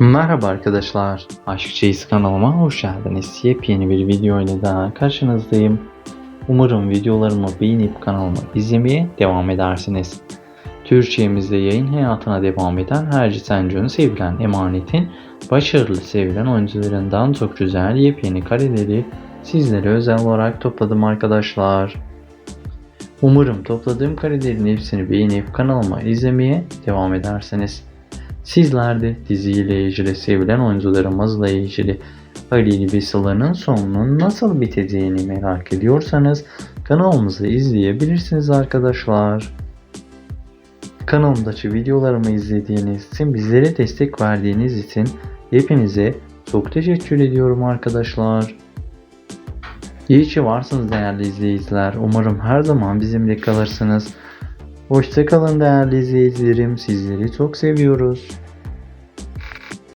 Merhaba arkadaşlar, Aşk Çeyiz kanalıma hoş geldiniz. Yepyeni bir video ile daha karşınızdayım. Umarım videolarımı beğenip kanalımı izlemeye devam edersiniz. Türkçemizde yayın hayatına devam eden Herci Senco'nun sevilen Emanet'in başarılı sevilen oyuncularından çok güzel yepyeni kareleri sizlere özel olarak topladım arkadaşlar. Umarım topladığım karelerin hepsini beğenip kanalıma izlemeye devam edersiniz. Sizler de diziyle ilgili sevilen oyuncularımızla ilgili Halil Bisala'nın sonunun nasıl biteceğini merak ediyorsanız kanalımızı izleyebilirsiniz arkadaşlar. Kanalımdaki videolarımı izlediğiniz için bizlere destek verdiğiniz için hepinize çok teşekkür ediyorum arkadaşlar. İyi ki varsınız değerli izleyiciler. Umarım her zaman bizimle kalırsınız. Hoşçakalın değerli izleyicilerim. Sizleri çok seviyoruz.